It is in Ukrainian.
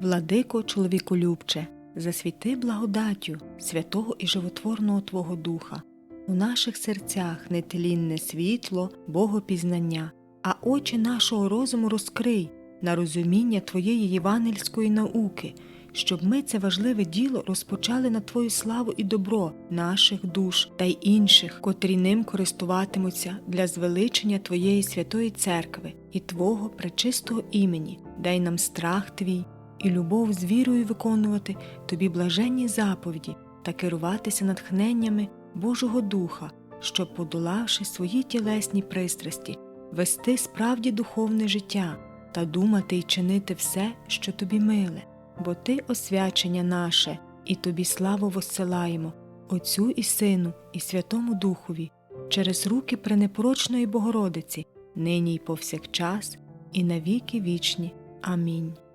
Владико чоловіколюбче, засвіти благодаттю святого і животворного Твого Духа, у наших серцях нетлінне світло Богопізнання, а очі нашого розуму розкрий на розуміння Твоєї євангельської науки, щоб ми це важливе діло розпочали на Твою славу і добро наших душ та й інших, котрі ним користуватимуться для звеличення Твоєї святої церкви і Твого пречистого імені. Дай нам страх Твій і любов з вірою виконувати Тобі блаженні заповіді та керуватися натхненнями Божого Духа, щоб, подолавши свої тілесні пристрасті, вести справді духовне життя та думати й чинити все, що тобі миле, бо ти освячення наше, і тобі славу воссилаємо, Отцю і Сину, і Святому Духові, через руки пренепорочної Богородиці, нині й повсякчас, і навіки вічні. Амінь.